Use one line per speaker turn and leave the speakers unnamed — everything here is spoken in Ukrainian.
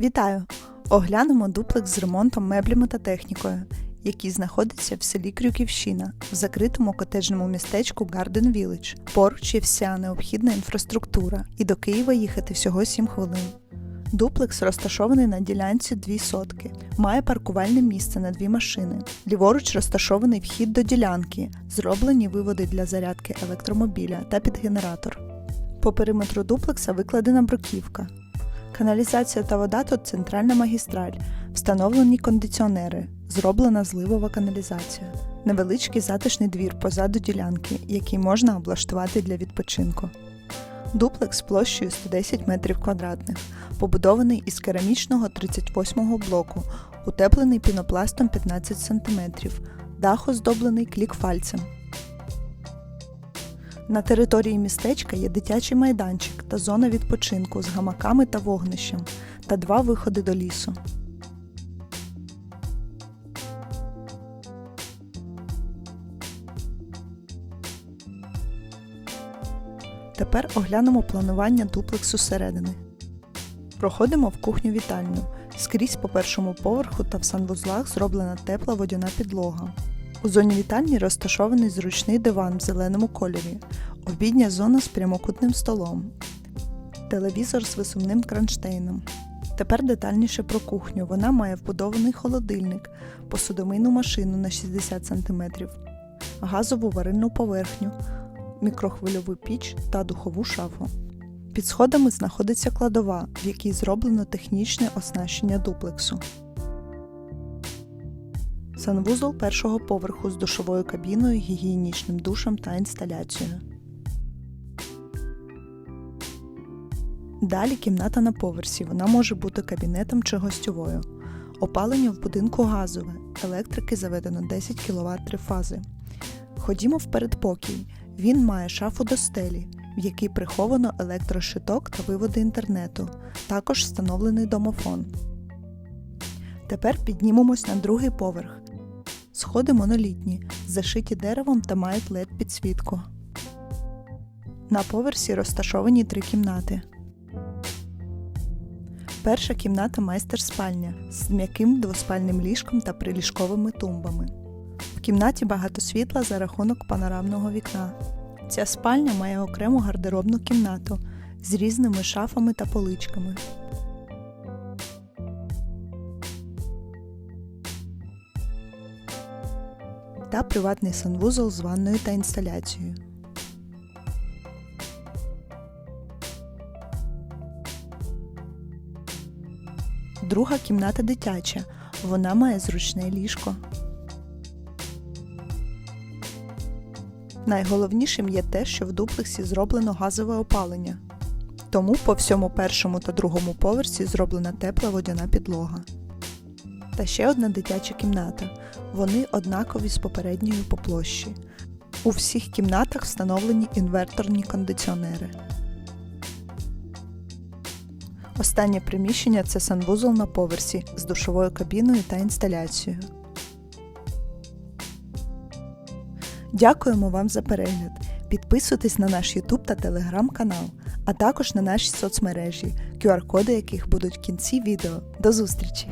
Вітаю! Оглянемо дуплекс з ремонтом меблями та технікою, який знаходиться в селі Крюківщина в закритому котеджному містечку Garden Village. Поруч є вся необхідна інфраструктура, і до Києва їхати всього 7 хвилин. Дуплекс розташований на ділянці 2 сотки, має паркувальне місце на дві машини. Ліворуч розташований вхід до ділянки, зроблені виводи для зарядки електромобіля та підгенератор. По периметру дуплекса викладена бруківка. Каналізація та вода тут центральна магістраль, встановлені кондиціонери, зроблена зливова каналізація, невеличкий затишний двір позаду ділянки, який можна облаштувати для відпочинку. Дуплекс площею 110 метрів квадратних, побудований із керамічного 38-го блоку, утеплений пінопластом 15 см, дах оздоблений клікфальцем. На території містечка є дитячий майданчик та зона відпочинку з гамаками та вогнищем та два виходи до лісу. Тепер оглянемо планування дуплексу зсередини. Проходимо в кухню вітальню. Скрізь по першому поверху та в санвузлах зроблена тепла водяна підлога. У зоні вітальні розташований зручний диван в зеленому кольорі, обідня зона з прямокутним столом, телевізор з висувним кронштейном. Тепер детальніше про кухню. Вона має вбудований холодильник, посудомийну машину на 60 см, газову варильну поверхню, мікрохвильову піч та духову шафу. Під сходами знаходиться кладова, в якій зроблено технічне оснащення дуплексу. Санвузол першого поверху з душовою кабіною, гігієнічним душем та інсталяцією. Далі кімната на поверсі. Вона може бути кабінетом чи гостьовою. Опалення в будинку газове. Електрики заведено 10 кВт трифази. Ходімо в передпокій. Він має шафу до стелі, в якій приховано електрошиток та виводи інтернету. Також встановлений домофон. Тепер піднімемось на другий поверх. Сходи монолітні, зашиті деревом та мають led підсвітку. На поверсі розташовані три кімнати. Перша кімната майстер спальня з м'яким двоспальним ліжком та приліжковими тумбами. В кімнаті багато світла за рахунок панорамного вікна. Ця спальня має окрему гардеробну кімнату з різними шафами та поличками. Та приватний санвузол з ванною та інсталяцією. Друга кімната дитяча. Вона має зручне ліжко. Найголовнішим є те, що в дуплексі зроблено газове опалення. Тому по всьому першому та другому поверсі зроблена тепла водяна підлога. Та ще одна дитяча кімната. Вони однакові з попередньою по площі. У всіх кімнатах встановлені інверторні кондиціонери. Останнє приміщення це санвузол на поверсі з душовою кабіною та інсталяцією. Дякуємо вам за перегляд. Підписуйтесь на наш YouTube та Telegram канал, а також на наші соцмережі, QR-коди яких будуть в кінці відео. До зустрічі!